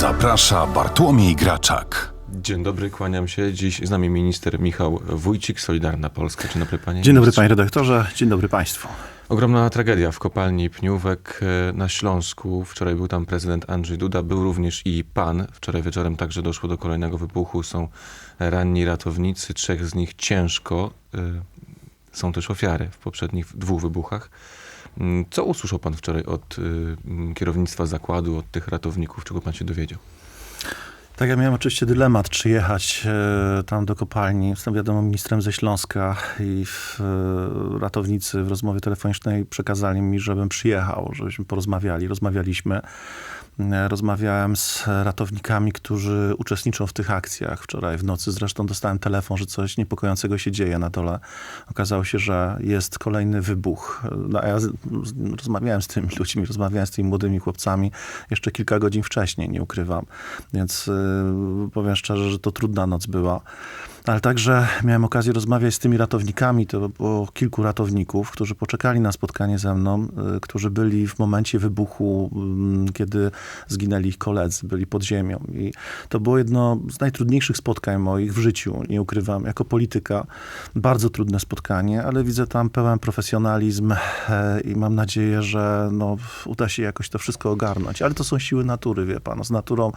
Zaprasza Bartłomiej Graczak. Dzień dobry, kłaniam się. Dziś z nami minister Michał Wójcik, Solidarna Polska. Dzień dobry panie. Dzień dobry panie redaktorze, dzień dobry państwu. Ogromna tragedia w kopalni Pniówek e, na Śląsku. Wczoraj był tam prezydent Andrzej Duda, był również i pan. Wczoraj wieczorem także doszło do kolejnego wybuchu. Są ranni ratownicy, trzech z nich ciężko. E, Są też ofiary w poprzednich dwóch wybuchach. Mm, Co usłyszał pan wczoraj od e, mm, kierownictwa zakładu, od tych ratowników? Czego pan się dowiedział? Tak, ja miałem oczywiście dylemat, czy jechać e, tam do kopalni. Jestem wiadomo ministrem ze Śląska i w, e, ratownicy w rozmowie telefonicznej przekazali mi, żebym przyjechał, żebyśmy porozmawiali. Rozmawialiśmy. E, Rozmawiałem z ratownikami, którzy uczestniczą w tych akcjach. Wczoraj w nocy zresztą dostałem telefon, że coś niepokojącego się dzieje na dole. Okazało się, że jest kolejny wybuch. No, a ja z, rozmawiałem z tymi ludźmi, rozmawiałem z tymi młodymi chłopcami jeszcze kilka godzin wcześniej, nie ukrywam. Więc y, powiem szczerze, że to trudna noc była. Ale także miałem okazję rozmawiać z tymi ratownikami, to było kilku ratowników, którzy poczekali na spotkanie ze mną, y, którzy byli w momencie wybuchu, mm, kiedy zginęli ich koledzy, byli pod ziemią. I to było jedno z najtrudniejszych spotkań moich w życiu, nie ukrywam, jako polityka. Bardzo trudne spotkanie, ale widzę tam pełen profesjonalizm e, i mam nadzieję, że no, uda się jakoś to wszystko ogarnąć. Ale to są siły natury, wie pan. Z naturą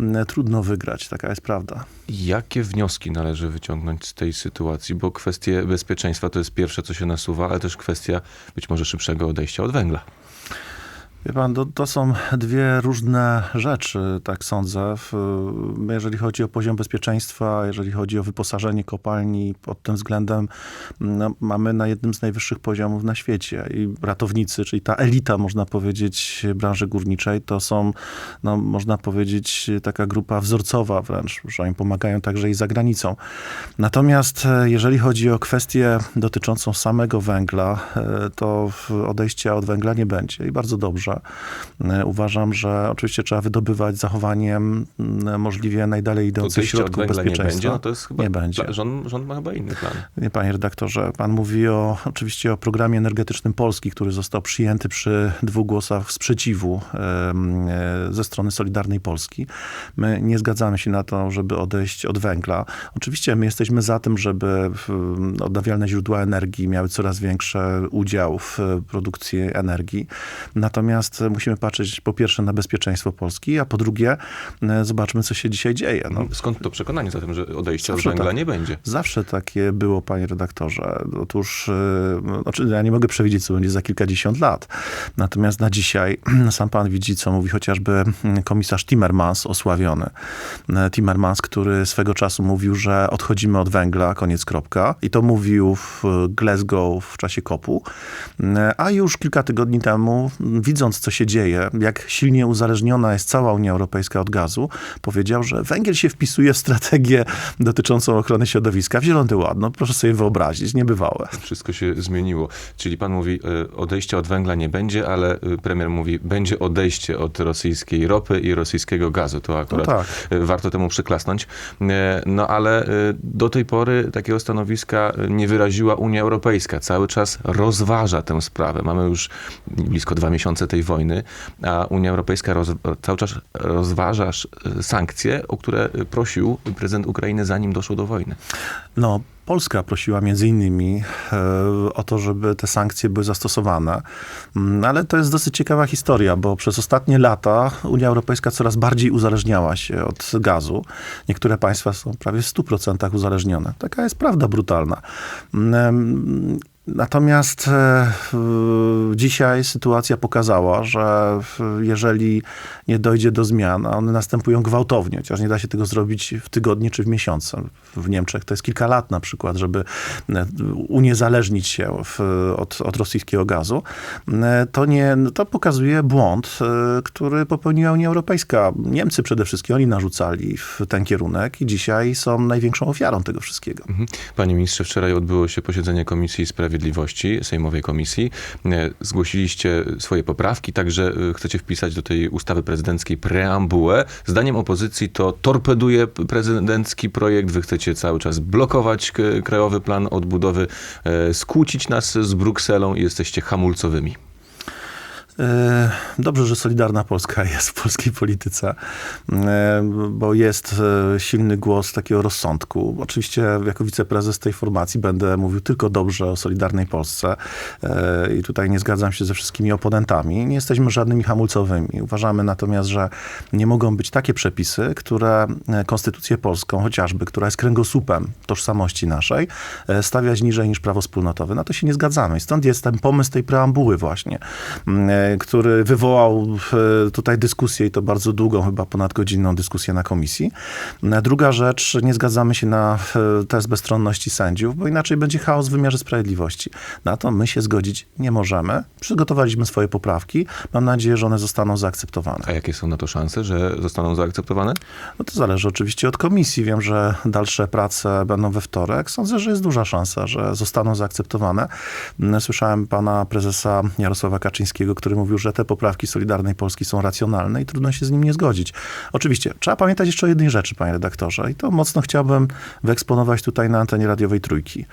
mm, trudno wygrać, taka jest prawda. Jakie wnioski należy wyciągnąć z tej sytuacji? Bo kwestie bezpieczeństwa to jest pierwsze, co się nasuwa, ale też kwestia być może szybszego odejścia od węgla. Wie pan, to, to są dwie różne rzeczy, tak sądzę. Jeżeli chodzi o poziom bezpieczeństwa, jeżeli chodzi o wyposażenie kopalni, pod tym względem no, mamy na jednym z najwyższych poziomów na świecie. I ratownicy, czyli ta elita, można powiedzieć, branży górniczej, to są, no, można powiedzieć, taka grupa wzorcowa wręcz, że oni pomagają także i za granicą. Natomiast e, jeżeli chodzi o kwestię dotyczącą samego węgla, e, to odejścia od węgla nie będzie i bardzo dobrze. E, Uważam, że oczywiście trzeba wydobywać zachowaniem możliwie najdalej idących środków węgla nie bezpieczeństwa. będzie, no to jest chyba... Nie będzie. Rząd, rząd ma chyba inny plan. Nie, panie redaktorze, pan mówi o, oczywiście o programie energetycznym Polski, który został przyjęty przy dwóch głosach sprzeciwu e, ze strony Solidarnej Polski. My nie zgadzamy się na to, żeby odejść od węgla. Oczywiście my jesteśmy za tym, żeby odnawialne źródła energii miały coraz większy udział w e, produkcji energii. Natomiast musimy patrzeć po pierwsze na bezpieczeństwo Polski, a po drugie e, zobaczmy, co się dzisiaj dzieje. No, Skąd to przekonanie zatem, że odejście Zawsze od węgla tak. nie będzie? Zawsze takie było, panie redaktorze. Otóż, yy, znaczy ja nie mogę przewidzieć, co będzie za kilkadziesiąt lat. Natomiast na dzisiaj, sam pan widzi, co mówi chociażby mm, komisarz Timmermans, osławiony. E, Timmermans, który swego czasu mówił, że odchodzimy od węgla, koniec kropka. I to mówił w Glasgow w czasie kopu. E, A już kilka tygodni temu, m, widząc, co się dzieje, jak silnie uzależniona jest cała Unia Europejska od gazu, powiedział, że węgiel się wpisuje w strategię dotyczącą ochrony środowiska w Zielony Ład. No proszę sobie wyobrazić, niebywałe. Wszystko się zmieniło. Czyli pan mówi, e, odejścia od węgla nie będzie, ale e, premier mówi, będzie odejście od rosyjskiej ropy i rosyjskiego gazu. To akurat No tak. e, warto temu przyklasnąć. No ale do tej pory takiego stanowiska nie wyraziła Unia Europejska. Cały czas rozważa tę sprawę. Mamy już blisko dwa miesiące tej wojny, a Unia Europejska roz, cały czas rozważa sankcje, o które prosił prezydent Ukrainy zanim doszło do wojny. No, Polska prosiła między innymi e, o to, żeby te sankcje były zastosowane. Mm, Ale to jest dosyć ciekawa historia, bo przez ostatnie lata Unia Europejska coraz bardziej uzależniała się od gazu. Niektóre państwa są prawie w 100% uzależnione. Taka jest prawda brutalna. Natomiast e, w- dzisiaj sytuacja pokazała, że w- jeżeli nie dojdzie do zmian, a one następują gwałtownie, chociaż nie da się tego zrobić w tygodnie czy w miesiące. W Niemczech to jest kilka lat na przykład, żeby e, uniezależnić się w, od, od rosyjskiego gazu, e, to, nie, to pokazuje błąd, który popełniła Unia Europejska. Niemcy przede wszystkim, oni narzucali w ten kierunek i dzisiaj są największą ofiarą tego wszystkiego. Mhm. Panie ministrze, wczoraj odbyło się posiedzenie Komisji Sprawiedliwości, Sejmowej Komisji. E, Zgłosiliście swoje poprawki, także e, chcecie wpisać do tej ustawy prezydenckiej preambułę. Zdaniem opozycji to torpeduje prezydencki projekt. Wy chcecie cały czas blokować k- krajowy plan odbudowy, e, skłócić nas z Brukselą i jesteście hamulcowymi. E, Dobrze, że Solidarna Polska jest w polskiej polityce, e, bo jest e, silny głos takiego rozsądku. Oczywiście jako wiceprezes tej formacji będę mówił tylko dobrze o Solidarnej Polsce i tutaj nie zgadzam się ze wszystkimi oponentami. Nie jesteśmy żadnymi hamulcowymi. Uważamy natomiast, że nie mogą być takie przepisy, które konstytucję polską chociażby, która jest kręgosłupem tożsamości naszej, stawiać niżej niż prawo wspólnotowe. Na to się nie zgadzamy. Stąd jest ten pomysł tej preambuły właśnie, który wywołał e, tutaj dyskusję i to bardzo długą, chyba ponadgodzinną dyskusję na komisji. E, Druga rzecz, nie zgadzamy się na e, test bezstronności sędziów, bo inaczej będzie chaos w wymiarze sprawiedliwości. Na to my się zgodzić nie możemy. Przygotowaliśmy swoje poprawki. Mam nadzieję, że one zostaną zaakceptowane. A jakie są na to szanse, że zostaną zaakceptowane? No to zależy oczywiście od komisji. Wiem, że dalsze prace będą we wtorek. Sądzę, że jest duża szansa, że zostaną zaakceptowane. Słyszałem pana prezesa Jarosława Kaczyńskiego, który mówił, że te poprawki Solidarnej Polski są racjonalne i trudno się z nim nie zgodzić. Oczywiście, trzeba pamiętać jeszcze o jednej rzeczy, panie redaktorze, i to mocno chciałbym wyeksponować tutaj na antenie radiowej Trójki.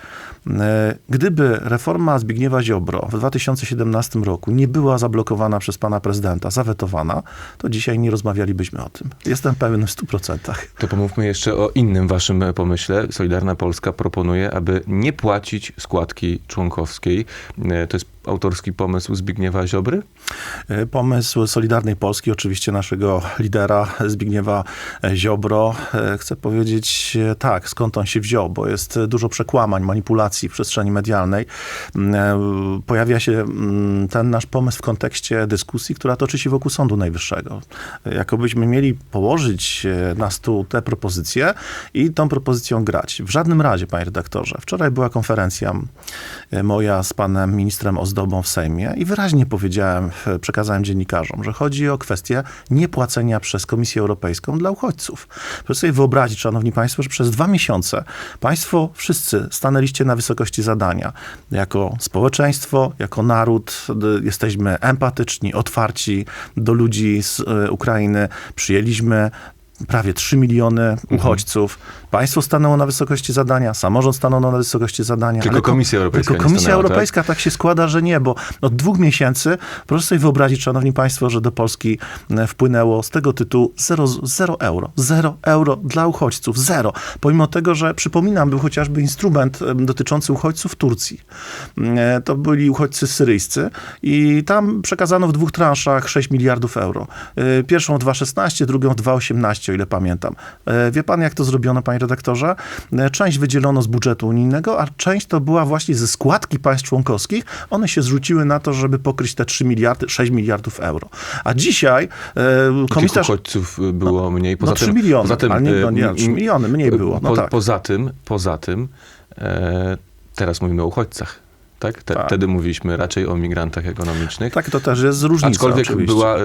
E, Gdyby reforma Zbigniewa Ziobro w 2017 roku nie była zablokowana przez pana prezydenta, zawetowana, to dzisiaj nie rozmawialibyśmy o tym. Jestem pewien w 100%. To pomówmy jeszcze o innym waszym pomyśle. Solidarna Polska proponuje, aby nie płacić składki członkowskiej. E, To jest autorski pomysł Zbigniewa Ziobry? E, Pomysł Solidarnej Polski, oczywiście naszego lidera Zbigniewa Ziobro. E, Chcę powiedzieć e, tak, skąd on się wziął, bo jest dużo przekłamań, manipulacji w przestrzeni medialnej. Mm, Pojawia się mm, ten nasz pomysł w kontekście dyskusji, która toczy się wokół Sądu Najwyższego. Jakobyśmy mieli położyć na stół tę propozycję i tą propozycją grać. W żadnym razie, panie redaktorze. Wczoraj była konferencja moja z panem ministrem Ozdobą w Sejmie i wyraźnie powiedziałem, e, przekazałem dziennikarzom, że chodzi o kwestię niepłacenia przez Komisję Europejską dla uchodźców. Proszę sobie wyobrazić, szanowni państwo, że przez dwa miesiące państwo wszyscy stanęliście na wysokości zadania. Jako społeczeństwo, jako naród jesteśmy empatyczni, otwarci do ludzi z e, Ukrainy. Przyjęliśmy prawie 3 miliony mhm. uchodźców. Mhm. Państwo stanęło na wysokości zadania, samorząd stanął na wysokości zadania. Tylko Komisja Europejska. Tylko Komisja stanęła, tak? Europejska tak? tak? się składa, że nie, bo od dwóch miesięcy, proszę sobie wyobrazić, szanowni państwo, że do Polski e, wpłynęło z tego tytułu 0 euro. 0 euro dla uchodźców. Zero. Pomimo tego, że przypominam, był chociażby instrument dotyczący uchodźców w Turcji. Mm, e, to byli uchodźcy syryjscy i tam przekazano w dwóch transzach 6 miliardów euro. E, pierwszą 2,16, drugą 2,18. 15, o ile pamiętam. E, wie pan, jak to zrobiono, panie redaktorze? E, część wydzielono z budżetu unijnego, a część to była właśnie ze składki państw członkowskich. One się zrzuciły na to, żeby pokryć te 3 miliardy, 6 miliardów euro. A dzisiaj e, komisarz... Tych uchodźców było no, mniej. No poza no 3 tym, miliony, poza tym, ale nie, no, nie, 3 miliony mniej było. No po, tak. Poza tym, poza tym, e, teraz mówimy o uchodźcach tak? Te, Tak. Wtedy mówiliśmy raczej o migrantach ekonomicznych. Tak, to też jest różnica Aczkolwiek oczywiście. była e,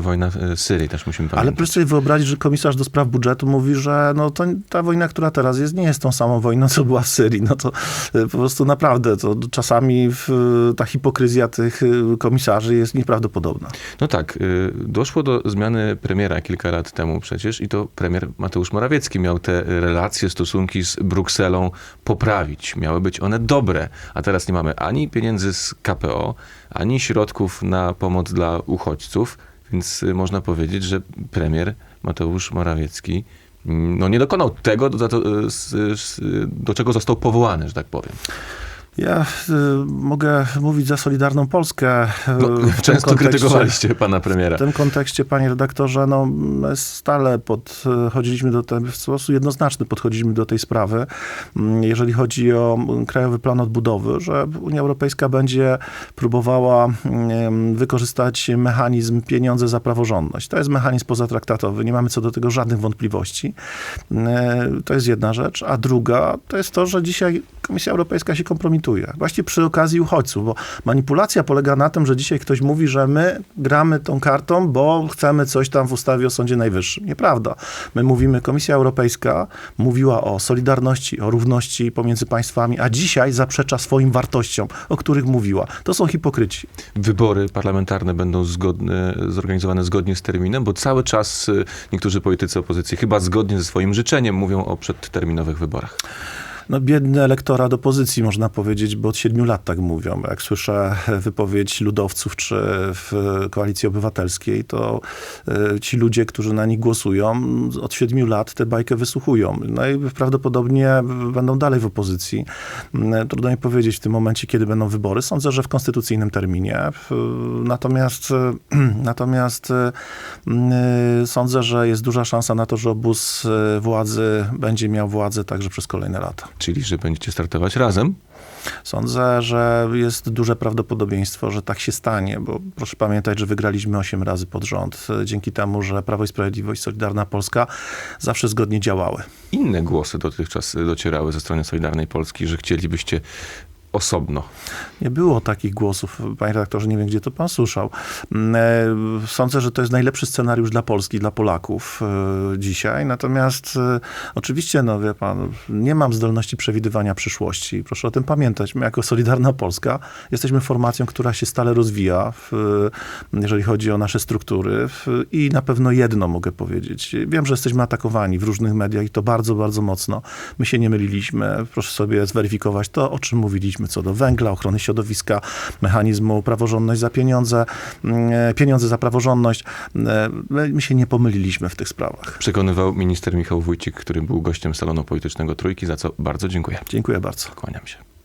wojna w Syrii, też musimy Ale pamiętać. proszę sobie wyobrazić, że komisarz do spraw budżetu mówi, że no to ta wojna, która teraz jest, nie jest tą samą wojną, co była w Syrii. No to y, po prostu naprawdę, to czasami w, ta hipokryzja tych y, komisarzy jest nieprawdopodobna. No tak, y, doszło do zmiany premiera kilka lat temu przecież i to premier Mateusz Morawiecki miał te relacje, stosunki z Brukselą poprawić. Miały być one dobre, a teraz nie mamy ani pieniędzy z KPO, ani środków na pomoc dla uchodźców, więc y, można powiedzieć, że premier Mateusz Morawiecki mm, no nie dokonał tego, do, do, s- s- do czego został powołany, że tak powiem. Ja y, mogę mówić za Solidarną Polskę. y, No, często krytykowaliście pana premiera. W tym kontekście, panie redaktorze, no, my stale podchodziliśmy do tego, w sposób jednoznaczny podchodziliśmy do tej sprawy, mm, jeżeli chodzi o Krajowy Plan Odbudowy, że Unia Europejska będzie próbowała mm, wykorzystać mechanizm pieniądze za praworządność. To jest mechanizm pozatraktatowy, nie mamy co do tego żadnych wątpliwości. Mm, To jest jedna rzecz. A druga to jest to, że dzisiaj Komisja Europejska się kompromituje. Właśnie przy okazji uchodźców, bo manipulacja polega na tym, że dzisiaj ktoś mówi, że my gramy tą kartą, bo chcemy coś tam w ustawie o Sądzie Najwyższym. Nieprawda. My mówimy, Komisja Europejska mówiła o solidarności, o równości pomiędzy państwami, a dzisiaj zaprzecza swoim wartościom, o których mówiła. To są hipokryci. wybory parlamentarne będą zgodne, zorganizowane zgodnie z terminem, bo cały czas y, niektórzy politycy opozycji chyba zgodnie ze swoim życzeniem mówią o przedterminowych wyborach. No, biedny elektorat opozycji, można powiedzieć, bo od siedmiu lat tak mówią. Jak słyszę wypowiedź ludowców czy w Koalicji Obywatelskiej, to e, ci ludzie, którzy na nich głosują, od siedmiu lat tę bajkę wysłuchują. No i prawdopodobnie będą dalej w opozycji. Mm, Trudno mi powiedzieć w tym momencie, kiedy będą wybory. Sądzę, że w konstytucyjnym terminie. Natomiast, e, natomiast e, mm, e, sądzę, że jest duża szansa na to, że obóz e, władzy będzie miał władzę także przez kolejne lata. Czyli, że będziecie startować razem? Sądzę, że jest duże prawdopodobieństwo, że tak się stanie, bo proszę pamiętać, że wygraliśmy 8 razy pod rząd, dzięki temu, że Prawo i Sprawiedliwość, Solidarna Polska zawsze zgodnie działały. Inne głosy dotychczas docierały ze strony Solidarnej Polski, że chcielibyście osobno. Nie było takich głosów, panie redaktorze, nie wiem, gdzie to pan słyszał. Mm, e, Sądzę, że to jest najlepszy scenariusz dla Polski, dla Polaków e, dzisiaj. Natomiast e, oczywiście, no wie pan, nie mam zdolności przewidywania przyszłości. Proszę o tym pamiętać. My jako Solidarna Polska jesteśmy formacją, która się stale rozwija, w, jeżeli chodzi o nasze struktury. I na pewno jedno mogę powiedzieć. Wiem, że jesteśmy atakowani w różnych mediach i to bardzo, bardzo mocno. My się nie myliliśmy. Proszę sobie zweryfikować to, o czym mówiliśmy co do węgla, ochrony środowiska, mechanizmu praworządność za pieniądze, mm, e, pieniądze za praworządność. E, My my się nie pomyliliśmy w tych sprawach. Przekonywał minister Michał Wójcik, który był gościem salonu politycznego Trójki, za co bardzo dziękuję. Dziękuję bardzo. Kłaniam się.